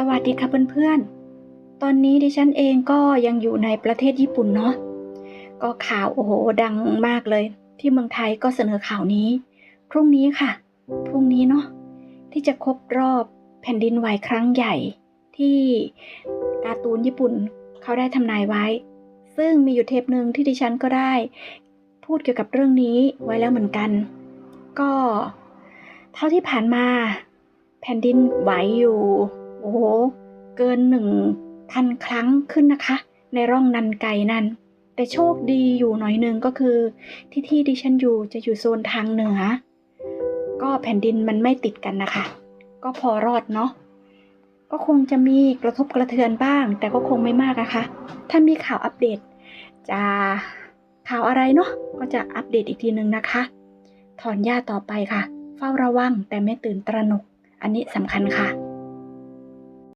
สวัสดีค่ะเพื่อนๆ ตอนนี้ดิฉันเองก็ยังอยู่ในประเทศญี่ปุ่นเนาะ ก็ข่าวโอ้โหดังมากเลย ที่เมืองไทยก็เสนอข่าวนี้ พรุ่งนี้ค่ะ พรุ่งนี้เนาะที่จะครบรอบแผ่นดินไหวครั้งใหญ่ ที่การ์ตูนญี่ปุ่นเขาได้ทำนายไว้ ซึ่งมีอยู่เทปหนึ่งที่ดิฉันก็ได้ พูดเกี่ยวกับเรื่องนี้ไว้แล้วเหมือนกัน ก็ เท่าที่ผ่านมา แผ่นดินไหวอยู่ กินหนึ่งพันครั้งขึ้นนะคะ ในร่องนันไกนั่นแต่โชคดีอยู่หน่อยหนึ่งก็คือที่ที่ดิฉันอยู่จะอยู่โซนทางเหนือ ก็แผ่นดินมันไม่ติดกันนะคะ ก็พอรอดเนาะก็คงจะมีกระทบกระเทือนบ้าง แต่ก็คงไม่มากนะคะ ถ้ามีข่าวอัปเดต จะข่าวอะไรเนาะก็จะอัปเดตอีกทีนึงนะคะ ถอนหญ้าต่อไปค่ะ เฝ้าระวังแต่ไม่ตื่นตระหนก อันนี้สำคัญค่ะ